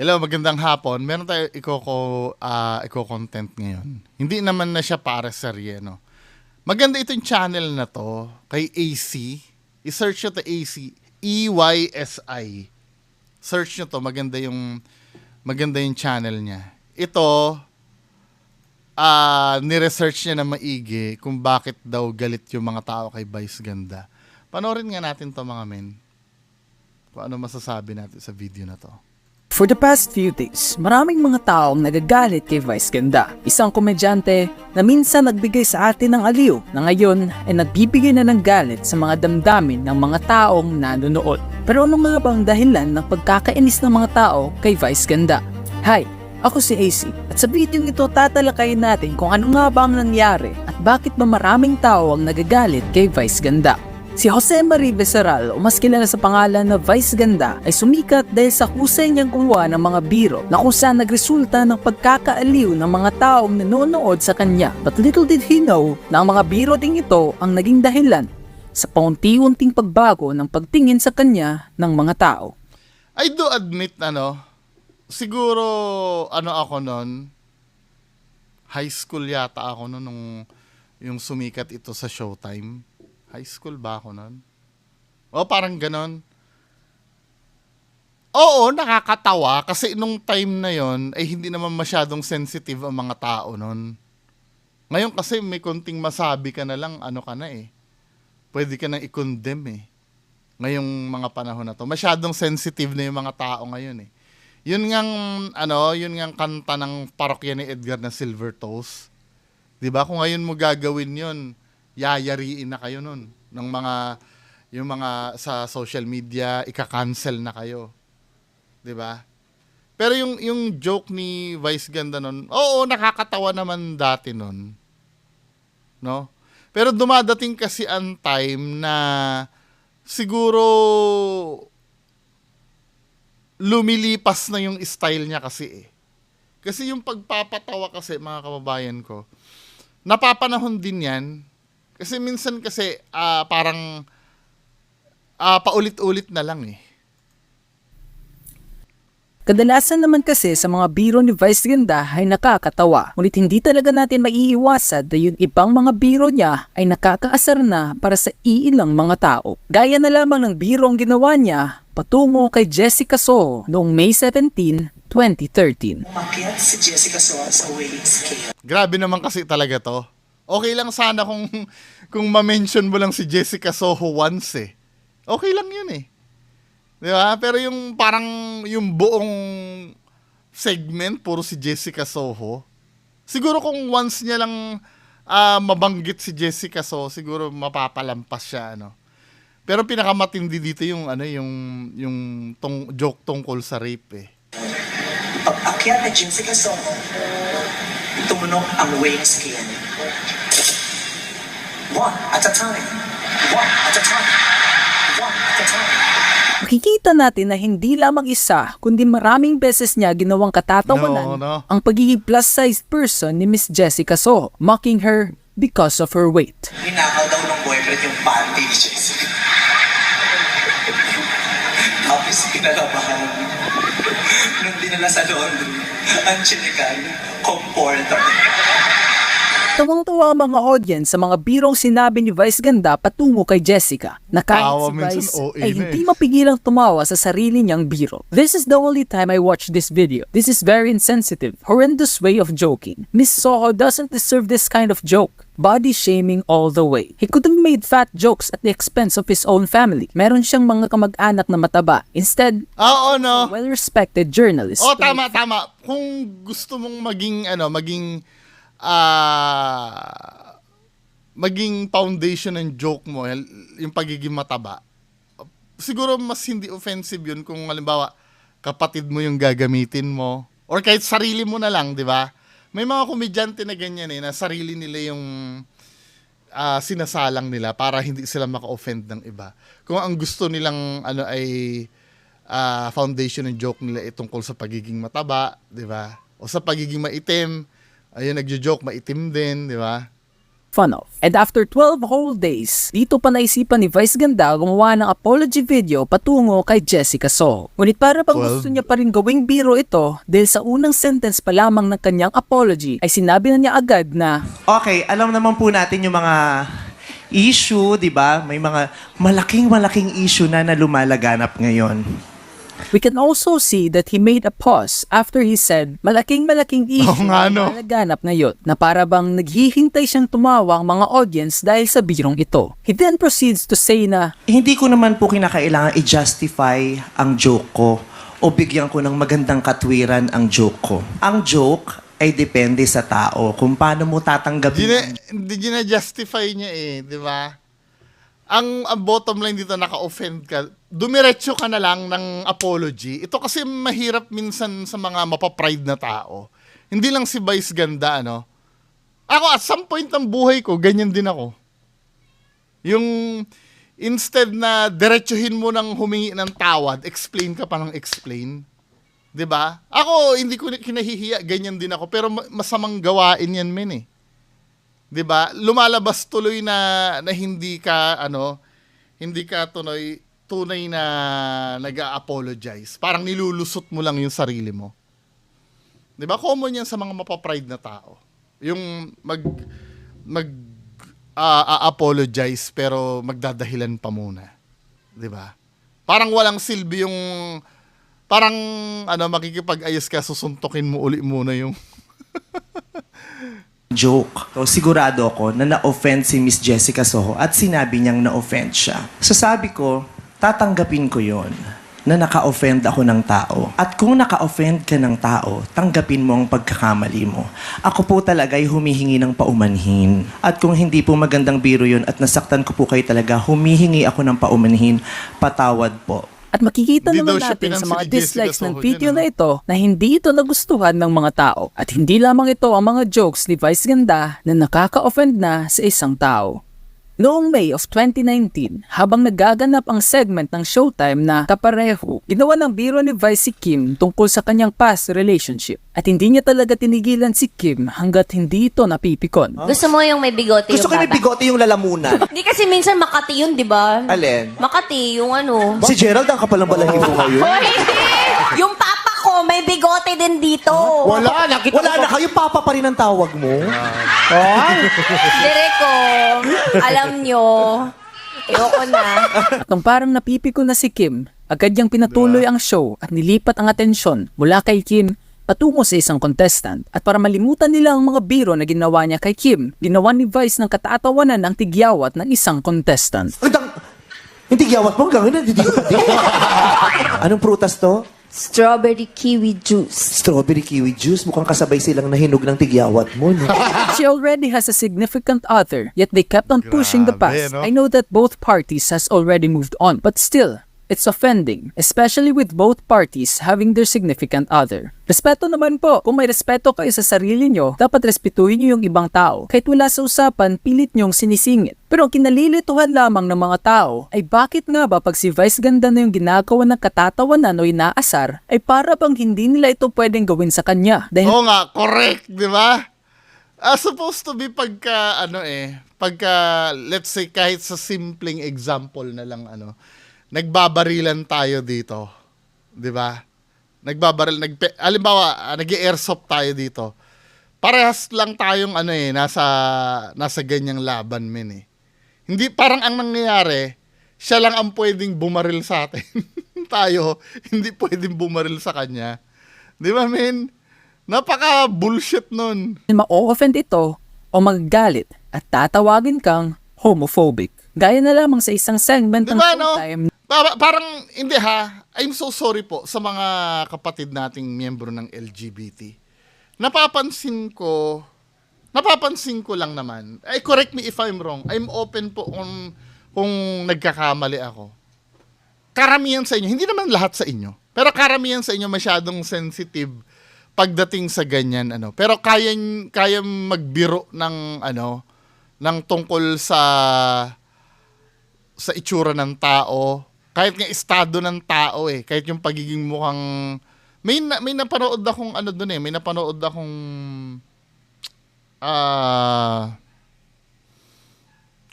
Hello, magandang hapon. Meron tayo ikoko ah iko-content ngayon. Hindi naman na siya para serye, no. Maganda itong channel na to kay AC. I-search nyo to AC. E-Y-S-I. Search nyo to. Maganda yung maganda yung channel niya. Ito, ah ni-research niya na maigi kung bakit daw galit yung mga tao kay Vice Ganda. Panoorin nga natin to mga men. Kung ano masasabi natin sa video na to. For the past few days, maraming mga taong nagagalit kay Vice Ganda. Isang komedyante na minsan nagbigay sa atin ng aliw na ngayon ay nagbibigay na ng galit sa mga damdamin ng mga taong nanonood. Pero ano nga bang dahilan ng pagkakainis ng mga tao kay Vice Ganda? Hi, ako si AC at sa video ito tatalakayin natin kung ano nga ba ang nangyari at bakit ba maraming tao ang nagagalit kay Vice Ganda. Si Jose Marie Becerral o mas kilala sa pangalan na Vice Ganda ay sumikat dahil sa husay niyang gumawa ng mga biro na kung saan nagresulta ng pagkakaaliw ng mga taong nanonood sa kanya. But little did he know na ang mga biro ding ito ang naging dahilan sa paunti-unting pagbago ng pagtingin sa kanya ng mga tao. I do admit, ano, siguro, ano ako nun, high school yata ako nun nung yung sumikat ito sa Showtime. High school ba ako nun? O, parang ganon. Oo, nakakatawa kasi nung time na yon ay hindi naman masyadong sensitive ang mga tao nun. Ngayon kasi may konting masabi ka na lang, ano ka na eh. Pwede ka nang i-condemn eh ngayong mga panahon na to. Masyadong sensitive na yung mga tao ngayon eh. Yun ngang, ano, yun ngang kanta ng parokya ni Edgar na Silver Toes. 'Di ba Kung ngayon mo gagawin yun, yayariin na kayo nun. Ng mga, yung mga sa social media, ika-cancel na kayo. 'Di ba Pero yung, yung joke ni Vice Ganda nun, oo, nakakatawa naman dati nun. No? Pero dumadating kasi ang time na siguro lumilipas na yung style niya kasi eh. Kasi yung pagpapatawa kasi mga kababayan ko, napapanahon din yan. Kasi minsan kasi ah, parang ah, paulit-ulit na lang eh. Kadalasan naman kasi sa mga biro ni Vice Ganda ay nakakatawa. Ngunit hindi talaga natin maiiwasan na yung ibang mga biro niya ay nakakaasar na para sa iilang mga tao. Gaya na lamang ng biro ang ginawa niya patungo kay Jessica Soho noong May 17, 2013. Umakyat si Jessica Soho sa weighing scale. Grabe naman kasi talaga to. Okay lang sana kung kung ma-mention mo lang si Jessica Soho once eh. Okay lang yun eh. 'Di ba? Pero yung parang yung buong segment puro si Jessica Soho. Siguro kung once niya lang ah, mabanggit si Jessica Soho, siguro mapapalampas siya ano. Pero pinakamatindi dito yung ano yung yung tong, joke tungkol sa rape eh. Pag-akyat ni Jessica Soho, tumunok ang weighing scale. One at a time. One at a time. One at a time. Makikita natin na hindi lamang isa, kundi maraming beses niya ginawang No, katatawanan no. ang pagiging plus-sized person ni Miss Jessica Soho, mocking her because of her weight. Ninakaw daw ng boyfriend yung panty ni Jessica. Tapos pinalabahan. Nung dinala sa laundry, ang chinikan, comfortable. Tawang-tawa ang mga audience sa mga birong sinabi ni Vice Ganda patungo kay Jessica na kahit si Vice ay hindi eh. mapigilang tumawa sa sarili niyang biro. This is the only time I watched this video. This is very insensitive, horrendous way of joking. Miss Soho doesn't deserve this kind of joke. Body shaming all the way. He could have made fat jokes at the expense of his own family. Meron siyang mga kamag-anak na mataba. Instead, Ah, Oo, no. well-respected journalist. Oh, tama, tama. Kung gusto mong maging, ano, maging, ah, maging foundation ng joke mo, yung pagiging mataba, siguro mas hindi offensive yun kung halimbawa, kapatid mo yung gagamitin mo, or kahit sarili mo na lang, di ba? May mga komedyante na ganyan eh, na sarili nila yung ah, sinasalang nila para hindi sila maka-offend ng iba. Kung ang gusto nilang ano ay ah, foundation ng joke nila ay tungkol sa pagiging mataba, 'di ba? O sa pagiging maitim, ayun nagjo-joke maitim din, 'di ba? fun of. And after 12 whole days, dito pa naisipan ni Vice Ganda gumawa ng apology video patungo kay Jessica Soho. Ngunit para bang 12? gusto niya pa rin gawing biro ito dahil sa unang sentence pa lamang ng kanyang apology ay sinabi na niya agad na Okay, alam naman po natin yung mga issue, di ba? May mga malaking-malaking issue na na lumalaganap ngayon. We can also see that he made a pause after he said, malaking-malaking issue Oo nga, ang no. nalaganap ngayon na para bang naghihintay siyang tumawa ang mga audience dahil sa birong ito. He then proceeds to say na, Hindi ko naman po kinakailangan i-justify ang joke ko o bigyan ko ng magandang katwiran ang joke ko. Ang joke ay depende sa tao kung paano mo tatanggapin. Gina, hindi gina-justify niya eh, di ba? Ang, ang bottom line dito, naka-offend ka, dumiretso ka na lang ng apology. Ito kasi mahirap minsan sa mga mapapride na tao. Hindi lang si Vice ganda, ano? Ako, at some point ng buhay ko, ganyan din ako. Yung, instead na diretsuhin mo ng humingi ng tawad, explain ka pa ng explain. 'Di ba? Ako hindi ko kinahihiya, ganyan din ako, pero ma- masamang gawain 'yan men eh. 'Di ba? Lumalabas tuloy na na hindi ka ano, hindi ka tunoy tunay na nag-apologize. Parang nilulusot mo lang yung sarili mo. 'Di ba? Common 'yan sa mga mapapride na tao. Yung mag mag ah, apologize pero magdadahilan pa muna. 'Di ba? Parang walang silbi yung parang ano makikipag-ayos ka susuntukin mo uli muna yung joke. So, sigurado ako na na-offend si Miss Jessica Soho at sinabi niyang na-offend siya. So sabi ko, tatanggapin ko yon na naka-offend ako ng tao. At kung naka-offend ka ng tao, tanggapin mo ang pagkakamali mo. Ako po talaga ay humihingi ng paumanhin. At kung hindi po magandang biro yon at nasaktan ko po kayo talaga, humihingi ako ng paumanhin, patawad po. At makikita Hindi naman natin sa mga dislikes ng video na ito na hindi ito nagustuhan ng mga tao. At hindi lamang ito ang mga jokes ni Vice Ganda na nakaka-offend na sa isang tao. Noong May of 2019, habang nagaganap ang segment ng Showtime na Kapareho, ginawa ng biro ni Vice si Kim tungkol sa kanyang past relationship. At hindi niya talaga tinigilan si Kim hanggat hindi ito napipikon. Gusto mo yung may bigote Gusto ko yung may bata? bigote yung lalamunan. Hindi kasi minsan Makati yun, di ba? Alin? Makati, yung ano. Si Gerald ang kapal ng balahibo ngayon. Oh, hindi! Yung papa ko, may bigote din dito. Wala, nakita Wala na kayo, papa pa rin ang tawag mo. Direko, alam nyo. Ayoko na. At nung parang napipiko na si Kim, agad niyang pinatuloy ang show at nilipat ang atensyon mula kay Kim patungo sa isang contestant. At para malimutan nila ang mga biro na ginawa niya kay Kim, ginawa ni Vice ng katatawanan ang tigyawat ng isang contestant. Ang dang... Hindi giyawat mo ko pati. Anong prutas to? Strawberry kiwi juice. Strawberry kiwi juice. Mukhang kasabay silang nahinog ng tigyawat mo. No? She already has a significant other, yet they kept on pushing the Grabe, past. no? I know that both parties has already moved on, but still, it's offending, especially with both parties having their significant other. Respeto naman po. Kung may respeto kayo sa sarili nyo, dapat respetuhin nyo yung ibang tao. Kahit wala sa usapan, pilit nyong sinisingit. Pero ang kinalilituhan lamang ng mga tao ay bakit nga ba pag si Vice ganda na yung ginagawa ng katatawanan o inaasar, ay para bang hindi nila ito pwedeng gawin sa kanya. Dahil Oo nga, correct, di ba? Ah, supposed to be pagka, ano eh, pagka, let's say, kahit sa simpleng example na lang, ano, nagbabarilan tayo dito. Di ba? Nagbabaril, nagpe, alimbawa, nag-airsoft tayo dito. Parehas lang tayong, ano eh, nasa, nasa ganyang laban, men eh. Hindi, parang ang nangyayari, siya lang ang pwedeng bumaril sa atin. tayo, hindi pwedeng bumaril sa kanya. Di ba, men? Napaka bullshit nun. ma-offend ito o magagalit at tatawagin kang homophobic. Gaya na lamang sa isang segment Di ng no? Showtime Para- parang, hindi ha, I'm so sorry po sa mga kapatid nating miyembro ng LGBT. Napapansin ko, napapansin ko lang naman, ay correct me if I'm wrong, I'm open po kung, kung nagkakamali ako. Karamihan sa inyo, hindi naman lahat sa inyo, pero karamihan sa inyo masyadong sensitive pagdating sa ganyan ano. Pero kaya kaya magbiro ng ano ng tungkol sa sa itsura ng tao, kahit nga estado ng tao eh, kahit yung pagiging mukhang may na, may napanood akong ano doon eh, may napanood akong ah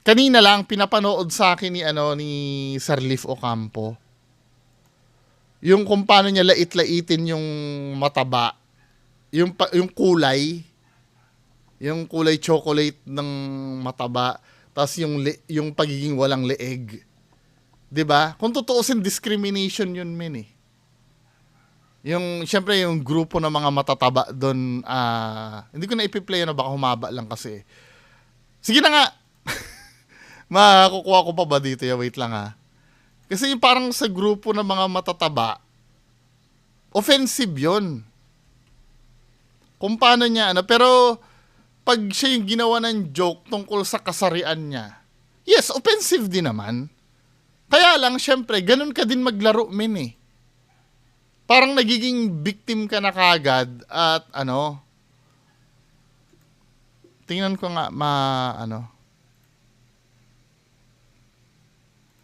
kanina lang pinapanood sa akin ni ano ni Sir Leaf Ocampo. Yung kung paano niya lait-laitin yung mataba. Yung yung kulay. Yung kulay chocolate ng mataba. Tapos yung yung pagiging walang leeg. 'Di ba? Kung tutuusin discrimination yun min eh. Yung syempre yung grupo ng mga matataba doon ah hindi ko na ipi-play na baka humaba lang kasi. Sige na nga. Makukuha ko pa ba dito? Ya, wait lang ha. Kasi yung parang sa grupo ng mga matataba, offensive yon. Kung paano niya, ano, pero pag siya yung ginawa ng joke tungkol sa kasarian niya, yes, offensive din naman. Kaya lang, syempre, ganun ka din maglaro, min eh. Parang nagiging victim ka na kagad at ano, tingnan ko nga, ma, ano,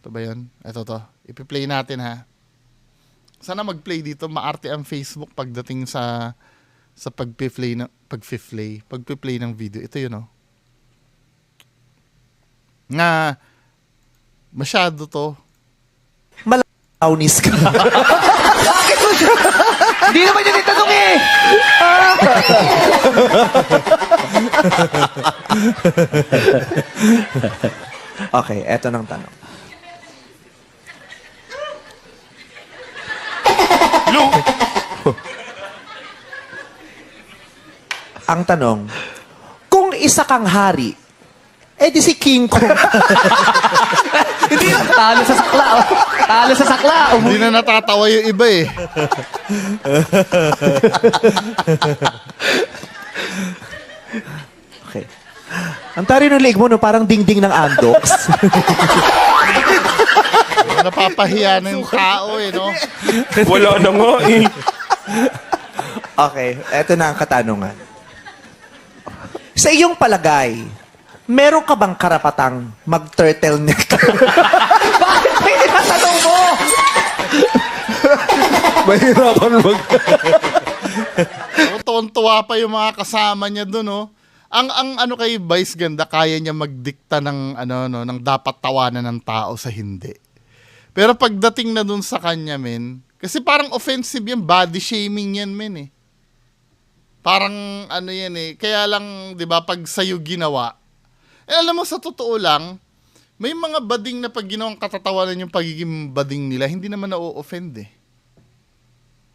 ito ba yun? Ito to. Ipi-play natin ha. Sana mag-play dito. Maarte ang Facebook pagdating sa sa pag-play ng pag-play, pag-play ng video. Ito yun oh. Nga masyado to. Malaunis ka. Hindi naman yun itanong eh! okay, eto ng tanong. Ang tanong, kung isa kang hari, eh di si King Kong. Hindi na. Talo sa sakla. oh. Talo sa sakla. Hindi na natatawa yung iba eh. Okay. Ang tari ng leg mo, no, parang dingding ng Andox. Napapahiya na yung tao eh, no? Wala na nga eh. okay, eto na ang katanungan. Sa iyong palagay, meron ka bang karapatang mag-turtleneck? Bakit may tinatanong mo? Mahirapan mag... Tuwan-tuwa pa yung mga kasama niya doon, no? Ang ang ano kay Vice ganda, kaya niya magdikta ng ano no, ng dapat tawanan ng tao sa hindi. Pero pagdating na doon sa kanya, men, kasi parang offensive yan, body shaming yan, men eh. Parang ano yan eh, kaya lang 'di ba pag sa'yo ginawa. Eh alam mo sa totoo lang, may mga bading na pag ginawang katatawanan yung pagiging bading nila, hindi naman na-offend eh.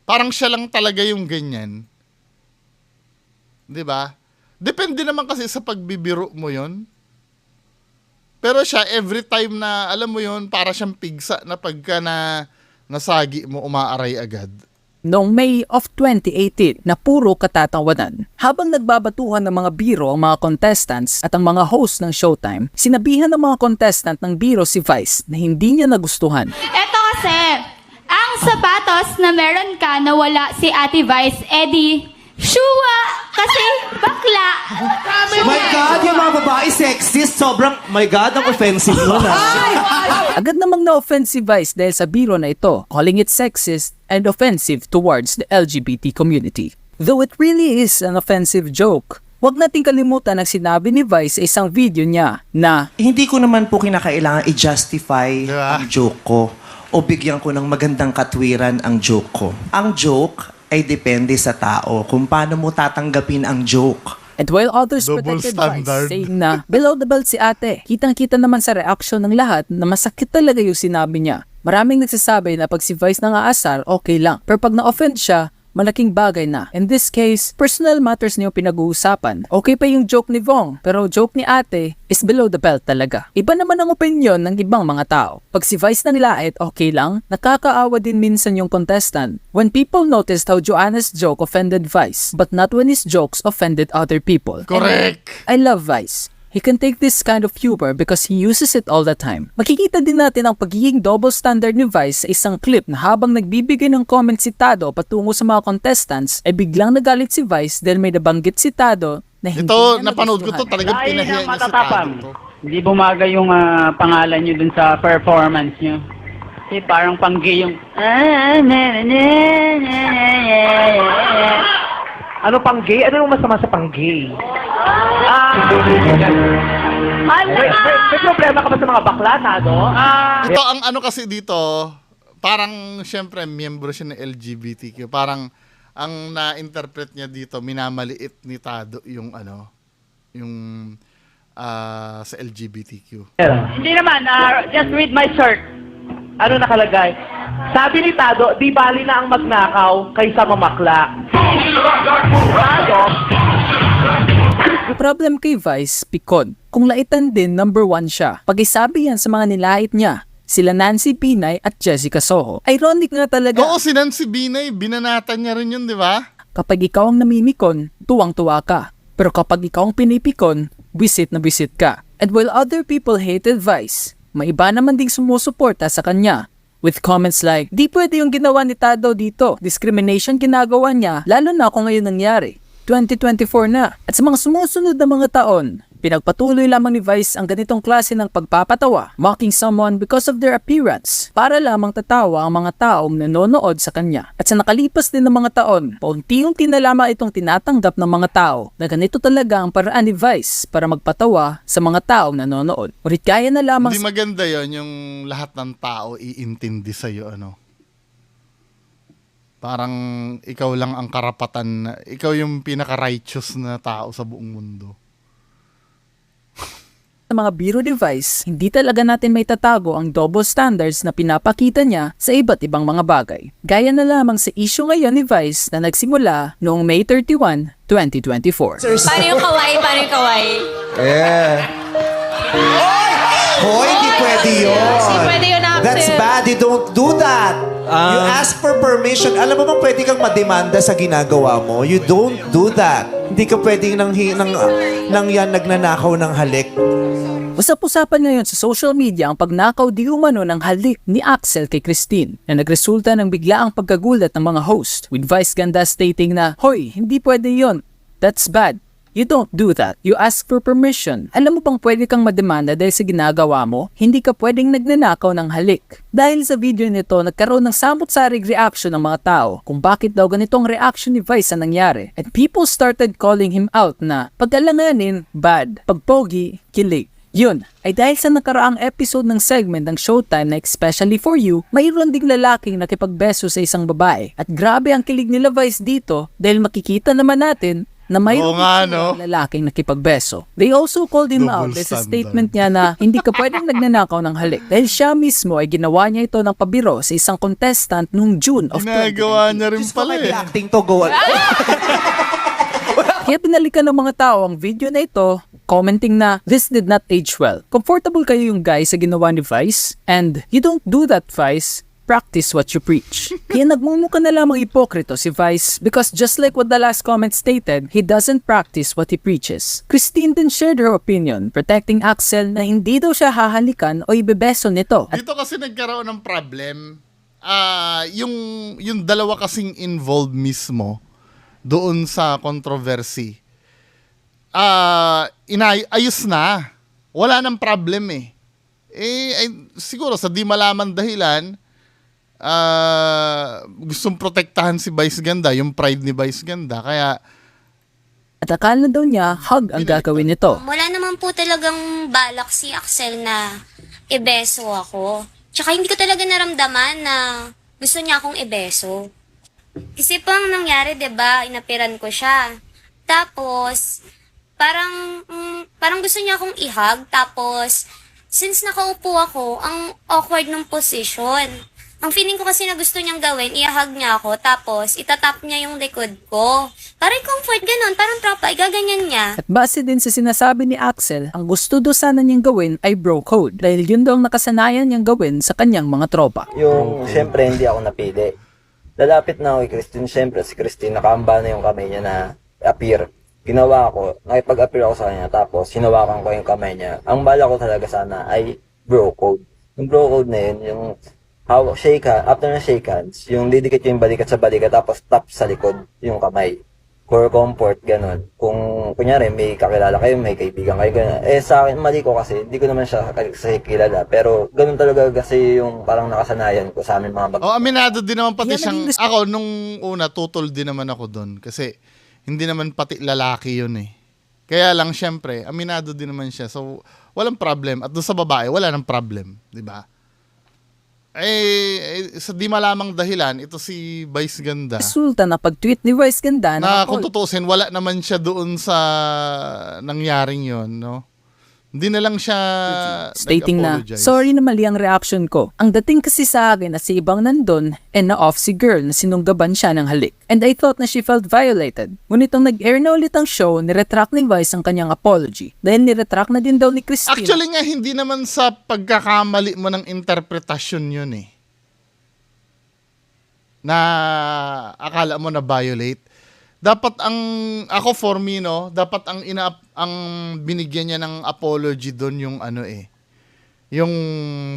Parang siya lang talaga yung ganyan. 'Di ba? Depende naman kasi sa pagbibiro mo 'yon. Pero siya every time na alam mo 'yon, para siyang pigsa na pagka na nasagi mo umaaray agad. Noong May of 2018 na puro katatawanan. Habang nagbabatuhan ng mga biro ang mga contestants at ang mga host ng Showtime, sinabihan ng mga contestant ng biro si Vice na hindi niya nagustuhan. Eto kasi, ang sapatos na meron ka na wala si Ate Vice, Eddie, Shua! Kasi bakla! My God, yung mga babae sexist, sobrang, my God, ang offensive nun ah. Agad namang na-offend si Vice dahil sa biro na ito, calling it sexist and offensive towards the LGBT community. Though it really is an offensive joke, huwag nating kalimutan ang sinabi ni Vice sa isang video niya na Hindi ko naman po kinakailangan i-justify ang joke ko o bigyan ko ng magandang katwiran ang joke ko. Ang joke ay depende sa tao kung paano mo tatanggapin ang joke. And while others Double protected standard. Vice, saying na below the belt si ate, kitang-kita naman sa reaction ng lahat na masakit talaga yung sinabi niya. Maraming nagsasabi na pag si Vice nang aasar, okay lang. Pero pag na-offend siya, malaking bagay na. In this case, personal matters na yung pinag-uusapan. Okay pa yung joke ni Vong, pero joke ni ate is below the belt talaga. Iba naman ang opinion ng ibang mga tao. Pag si Vice nang lait, okay lang, nakakaawa din minsan yung contestant. When people noticed how Joanna's joke offended Vice, but not when his jokes offended other people. Correct. I love Vice. He can take this kind of humor because he uses it all the time. Makikita din natin ang pagiging double standard ni Vice sa isang clip na habang nagbibigay ng comment si Tado patungo sa mga contestants, ay biglang nagalit si Vice dahil may nabanggit si Tado na hindi Ito, niya napanood ko to, talagang pinahiya niya si. Tado to. Hindi bumagay yung ah, pangalan nyo dun sa performance nyo. Kasi parang panggi yung... Ano pang gay? Ano yung masama sa pang gay? Ah, May, may, may problema ka ba sa mga bakla, Tado? Ah, Ito ang ano kasi dito, parang syempre miyembro siya ng LGBTQ. Parang ang na-interpret niya dito, minamaliit ni Tado yung ano, yung ah, sa LGBTQ. Hindi naman, ah, just read my shirt. Ano nakalagay? Sabi ni Tado, di bali na ang magnakaw kaysa mamakla. Tado, Problem kay Vice, pikon. Kung laitan din, number one siya. Pag-isabi yan sa mga nilait niya, sila Nancy Pinay at Jessica Soho. Ironic nga talaga. Oo, si Nancy Binay, binanatan niya rin yun, di ba? Kapag ikaw ang namimikon, tuwang-tuwa ka. Pero kapag ikaw ang pinipikon, visit na visit ka. And while other people hated Vice, may iba naman ding sumusuporta sa kanya. With comments like, di pwede yung ginawa ni Tado dito. Discrimination ginagawa niya, lalo na kung ngayon nangyari. 2024 na. At sa mga sumusunod na mga taon, pinagpatuloy lamang ni Vice ang ganitong klase ng pagpapatawa, mocking someone because of their appearance, para lamang tatawa ang mga taong nanonood sa kanya. At sa nakalipas din ng mga taon, paunti-unti na lamang itong tinatanggap ng mga tao na ganito talaga ang paraan ni Vice para magpatawa sa mga taong nanonood. Ulit kaya na lamang Hindi maganda yon yung lahat ng tao iintindi sa'yo, ano. Parang ikaw lang ang karapatan, ikaw yung pinaka-righteous na tao sa buong mundo. Sa mga biro device, hindi talaga natin may tatago ang double standards na pinapakita niya sa iba't ibang mga bagay. Gaya na lamang sa issue ngayon ni Vice na nagsimula noong May 31, 2024. Paano yung kawaii? Paano yung kawaii? Yeah. Hoy, hindi pwede yun. Hindi pwede yun, Axel. That's bad. You don't do that. you ask for permission. Alam mo bang pwede kang mademanda sa ginagawa mo? You don't do that. Hindi ka pwedeng nang, hi- nang, nang yan nagnanakaw ng halik. Usap-usapan ngayon sa social media ang pagnakaw di umano ng halik ni Axel kay Christine na nagresulta ng biglaang pagkagulat ng mga host with Vice Ganda stating na, Hoy, hindi pwede yon. That's bad. You don't do that. You ask for permission. Alam mo bang pwede kang mademanda dahil sa ginagawa mo? Hindi ka pwedeng nagnanakaw ng halik. Dahil sa video nito, nagkaroon ng samot-sarig reaction ng mga tao kung bakit daw ganitong reaction ni Vice ang nangyari. And people started calling him out na pag-alanganin, bad. Pagpogi, kilig. Yun, ay dahil sa nakaraang episode ng segment ng Showtime na Especially For You, mayroon ding lalaking nakipagbeso sa isang babae. At grabe ang kilig nila Vice dito dahil makikita naman natin na mayroon Oo nga, no? lalaking nakipagbeso. They also called him Double out sa standard. statement niya na hindi ka pwedeng nagnanakaw ng halik dahil siya mismo ay ginawa niya ito ng pabiro sa isang contestant noong June of 2019. Ginagawa niya rin Diyos ko, pala may eh. acting to go. Kaya pinalikan ng mga tao ang video na ito, commenting na this did not age well. Comfortable kayo yung guy sa ginawa ni Vice? And you don't do that, Vice. Practice what you preach. Kaya nagmumukha na lamang ipokrito si Vice because just like what the last comment stated, he doesn't practice what he preaches. Christine din shared her opinion, protecting Axel na hindi daw siya hahalikan o ibebeso nito. At Dito kasi nagkaroon ng problem. Ah, yung yung dalawa kasing involved mismo doon sa controversy. Ah, inay ayos na. Wala nang problem eh. Eh ay, siguro sa di malaman dahilan ah gustong protektahan si Vice Ganda, yung pride ni Vice Ganda. Kaya at akala daw niya hug ang gagawin nito. Wala naman po talagang balak si Axel na ibeso ako. Tsaka hindi ko talaga naramdaman na gusto niya akong ibeso. Kasi po ang nangyari, 'di ba? Inapiran ko siya. Tapos parang mm, parang gusto niya akong i-hug tapos since nakaupo ako, ang awkward ng position. Ang feeling ko kasi na gusto niyang gawin, i-hug niya ako, tapos itatap niya yung likod ko. Parang comfort ganun, parang tropa, igaganyan niya. At base din sa sinasabi ni Axel, ang gusto daw sana niyang gawin ay bro code dahil yun daw ang nakasanayan niyang gawin sa kanyang mga tropa. Yung, syempre, hindi ako napili. Lalapit na ako kay Christine, syempre, si Christine, nakaamba na yung kamay niya na appear. Ginawa ko, nakipag-appear ako sa kanya, tapos hinawakan ko yung kamay niya. Ang bala ko talaga sana ay bro code. Yung bro code na yun, yung hawak, shake hand, after na shake hands, yung didikit yung balikat sa balikat, tapos tap sa likod yung kamay. Core comfort, ganun. Kung, kunyari, may kakilala kayo, may kaibigan kayo, ganun. Eh, sa akin, mali ko kasi, hindi ko naman siya kilala. Pero, ganun talaga kasi yung parang nakasanayan ko sa amin mga bag- Oh, aminado din naman pati Yan siyang ako nung una tutol din naman ako doon kasi hindi naman pati lalaki 'yun eh. Kaya lang syempre, aminado din naman siya. So walang problem. At doon sa babae, wala nang problem. Di ba? Eh, eh, sa di malamang dahilan, ito si Vice Ganda, Resulta na pag-tweet ni Vice Ganda na na kung tutusin, wala naman siya doon sa nangyaring yon no? Hindi na lang siya stating na, sorry na mali ang reaction ko. Ang dating kasi sa akin na si ibang nandun and na-off si girl na sinunggaban siya ng halik. And I thought na she felt violated. Ngunit nung nag-air na ulit ang show, niretract ni Vice ang kanyang apology. Dahil niretract na din daw ni Christine. Actually nga, hindi naman sa pagkakamali mo ng interpretasyon yun eh. Na akala mo na violate. Dapat ang, ako for me no, dapat ang ina ang binigyan niya ng apology doon yung ano eh. Yung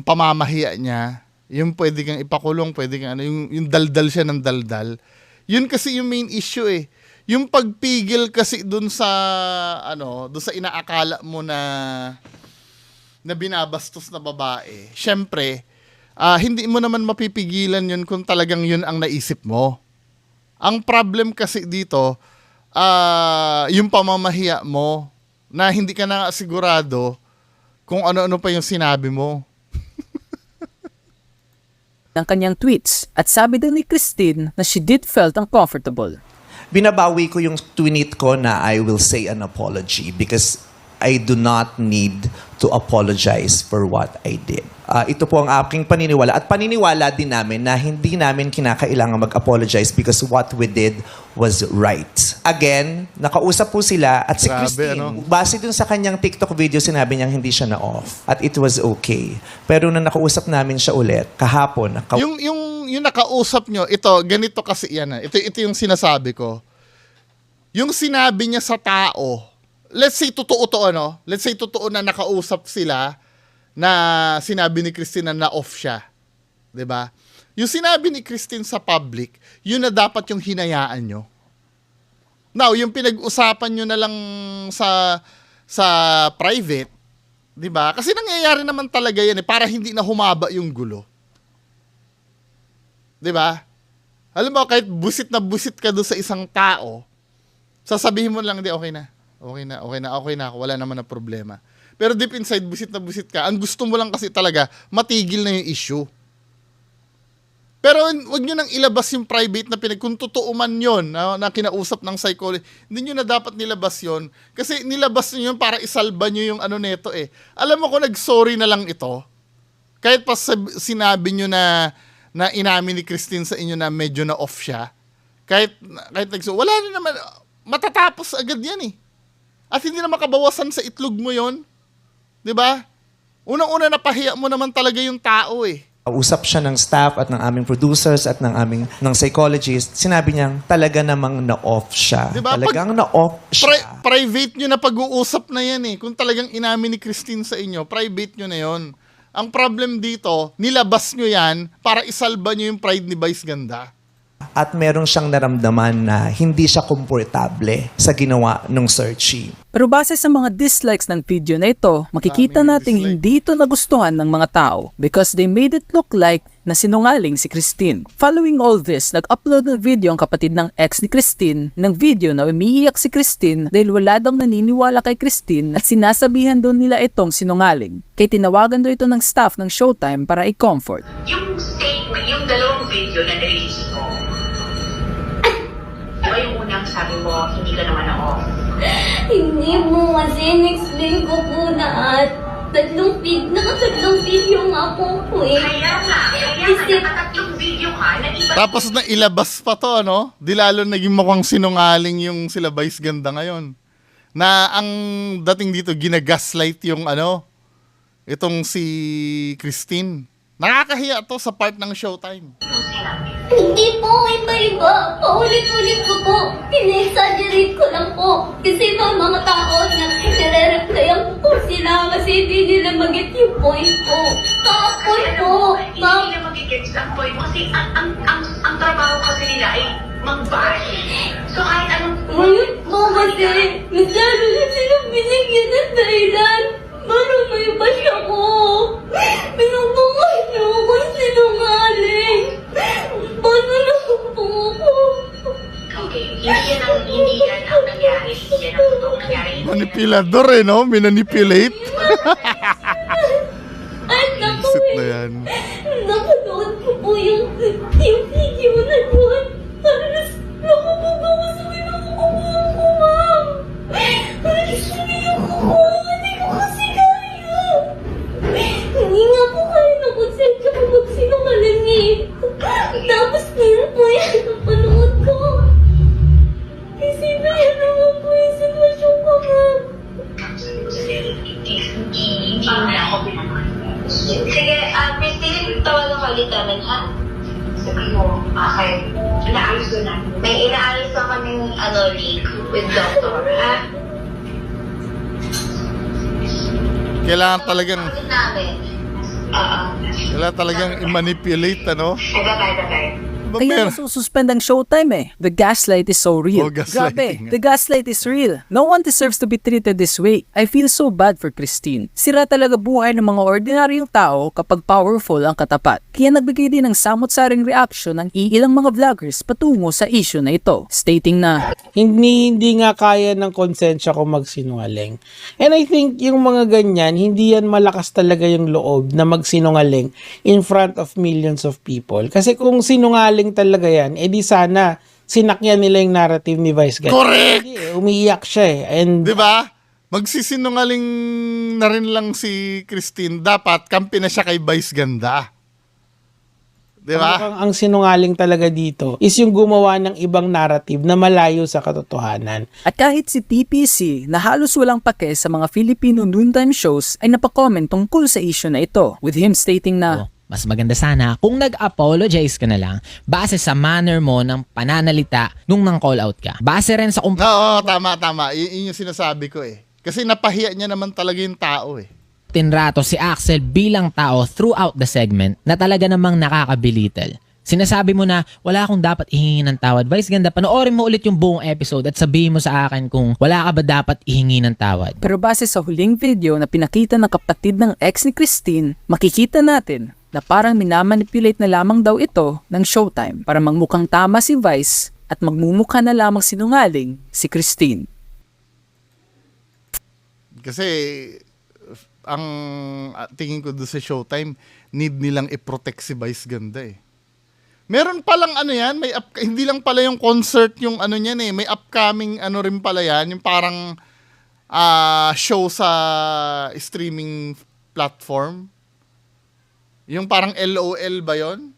pamamahiya niya, yung pwede kang ipakulong, pwede kang ano, yung, yung daldal siya ng daldal. Yun kasi yung main issue eh. Yung pagpigil kasi doon sa ano, doon sa inaakala mo na na binabastos na babae, syempre, ah, hindi mo naman mapipigilan yun kung talagang yun ang naisip mo. Ang problem kasi dito, ah, yung pamamahiya mo, na hindi ka na sigurado kung ano-ano pa yung sinabi mo. ng kanyang tweets at sabi din ni Christine na she did felt uncomfortable. Binabawi ko yung tweet ko na I will say an apology because I do not need to apologize for what I did. Ah, ito po ang aking paniniwala at paniniwala din namin na hindi namin kinakailangan mag-apologize because what we did was right. Again, nakausap po sila at si Grabe, Christine, ano? base dun sa kanyang TikTok video, sinabi niyang hindi siya na-off at it was okay. Pero nung nakausap namin siya ulit, kahapon, naka- yung yung yung nakausap nyo, ito ganito kasi yan. ah. Ito ito yung sinasabi ko. Yung sinabi niya sa tao, let's say totoo to ano, let's say totoo na nakausap sila na sinabi ni Christine na na-off siya. 'Di ba? Yung sinabi ni Christine sa public, yun na dapat yung hinayaan nyo. Now, yung pinag-usapan nyo na lang sa sa private, 'di ba? Kasi nangyayari naman talaga 'yan eh para hindi na humaba yung gulo. 'Di ba? Alam mo kahit busit na busit ka doon sa isang tao, sasabihin mo lang di okay na. Okay na, okay na, okay na ako, wala naman na problema. Pero deep inside, busit na busit ka. Ang gusto mo lang kasi talaga, matigil na yung issue. Pero wag nyo nang ilabas yung private na pinag... Kung totoo man yun, na, na kinausap ng psychologist, hindi nyo na dapat nilabas yon Kasi nilabas nyo yun para isalba nyo yung ano neto eh. Alam mo kung nag-sorry na lang ito, kahit pa sinabi nyo na, na inamin ni Christine sa inyo na medyo na off siya, kahit, kahit nagso, wala na naman, matatapos agad yan eh. At hindi na makabawasan sa itlog mo yon 'Di ba? Unang-una napahiya mo naman talaga yung tao eh. Usap siya ng staff at ng aming producers at ng aming ng psychologist. Sinabi niyang talaga namang na-off siya. Diba? Talagang na-off siya. Pri- private nyo na pag-uusap na yan eh. Kung talagang inamin ni Christine sa inyo, private nyo na yon. Ang problem dito, nilabas nyo yan para isalba nyo yung pride ni Vice Ganda. At meron siyang naramdaman na hindi siya komportable sa ginawa ng searchy. Pero base sa mga dislikes ng video na ito, makikita nating hindi ito nagustuhan ng mga tao because they made it look like na sinungaling si Christine. Following all this, nag-upload ng video ang kapatid ng ex ni Christine ng video na umiiyak si Christine dahil wala daw naniniwala kay Christine at sinasabihan daw nila itong sinungaling. Kaya tinawagan daw ito ng staff ng Showtime para i-comfort. Yung statement, yung dalawang video na sabi mo, hindi ka naman na-off? Hindi mo kasi in-explain ko po na at tatlong vid, nakatatlong video nga po po eh. Kaya nga, kaya nga, Kasi- nakatatlong video ka na iba Tapos na ilabas pa to, ano? Di lalo naging mukhang sinungaling yung sila Vice Ganda ngayon. Na ang dating dito, ginagaslight yung ano, itong si Christine. Nakakahiya to sa part ng Showtime. Hindi po, iba-iba. Paulit-ulit ko po. Pina-exaggerate ko lang po. Kasi may mga tao na nire-replyan ko po sila kasi hindi nila mag-get yung point po. Kapoy po. Hindi Ma'am, nila magigets ang point mo kasi ang, ang, ang, ang trabaho kasi nila ay mag-bash. So kahit anong ngayon po kasi masyado na silang binigyan ng dahilan. Para may bash ako. Pinubukas niyo ako sinungaling. Paano na po ako? Okay, hindi yan ang, hindi yan ang nangyari. Yan ang nangyari. Manipulador eh, no? Minanipulate. Ay, naku eh. na yan. Napanood ko po yung, yung video na yun. Halos nakabog ako sa pinakakubuhan ko, ma'am. Halos talagang, Ulit namin. Oo. kailangan talagang i-manipulate, ano? Ay, bye-bye, bye-bye. Ba, Kaya mer- nasususpend ang showtime eh. The gaslight is so real. Oh. Grabe, the gaslight is real. No one deserves to be treated this way. I feel so bad for Christine. Sira talaga buhay ng mga ordinaryong tao kapag powerful ang katapat. Kaya nagbigay din ng samot-saring reaction ng iilang mga vloggers patungo sa issue na ito. Stating na, hindi hindi nga kaya ng konsensya ko magsinungaling. And I think yung mga ganyan, hindi yan malakas talaga yung loob na magsinungaling in front of millions of people. Kasi kung sinungaling talaga yan, edi sana sinakyan nila yung narrative ni Vice Ganda. Correct! Hindi, eh, umiiyak siya eh. And Di ba? Magsisinungaling na rin lang si Christine. Dapat kampi na siya kay Vice Ganda. Di ba? Mukhang ang sinungaling talaga dito is yung gumawa ng ibang narrative na malayo sa katotohanan. At kahit si TPC na halos walang pake sa mga Filipino noontime shows ay napacomment tungkol sa issue na ito with him stating na Mas maganda sana kung nag-apologize ka na lang base sa manner mo ng pananalita nung nang call out ka. Base rin sa kung Oo, tama, tama. Y- yun yung sinasabi ko eh. Kasi napahiya niya naman talaga yung tao eh. tinrato si Axel bilang tao throughout the segment na talaga namang nakakabilital. Sinasabi mo na wala akong dapat ihingi ng tawad. Vice ganda, panoorin mo ulit yung buong episode at sabihin mo sa akin kung wala ka ba dapat ihingi ng tawad. Pero base sa huling video na pinakita ng kapatid ng ex ni Christine, makikita natin na parang minamanipulate na lamang daw ito ng showtime para magmukhang tama si Vice at magmumukha na lamang sinungaling si Christine. Kasi ang tingin ko doon sa Showtime, need nilang i-protect si Vice Ganda eh. Meron palang ano yan, may up, hindi lang pala yung concert yung ano niyan eh, may upcoming ano rin pala yan, yung parang ah, show sa streaming platform. Yung parang LOL ba yon?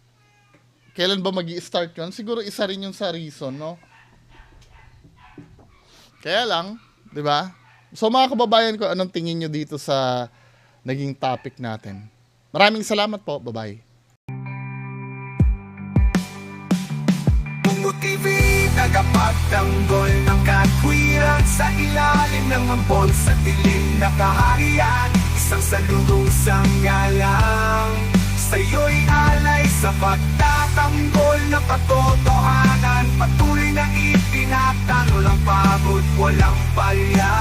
Kailan ba mag start yon? Siguro isa rin yung sa reason, no? Kaya lang, di ba? So mga kababayan ko, anong tingin nyo dito sa naging topic natin? Maraming salamat po. Bye-bye. TV, ng katwiran Sa ilalim ng ambon sa dilim na kaharian Isang salubong sangalang Sa'yo'y alay sa pagtatanggol ng katotohanan Patuloy na itinatano lang pagod, walang palya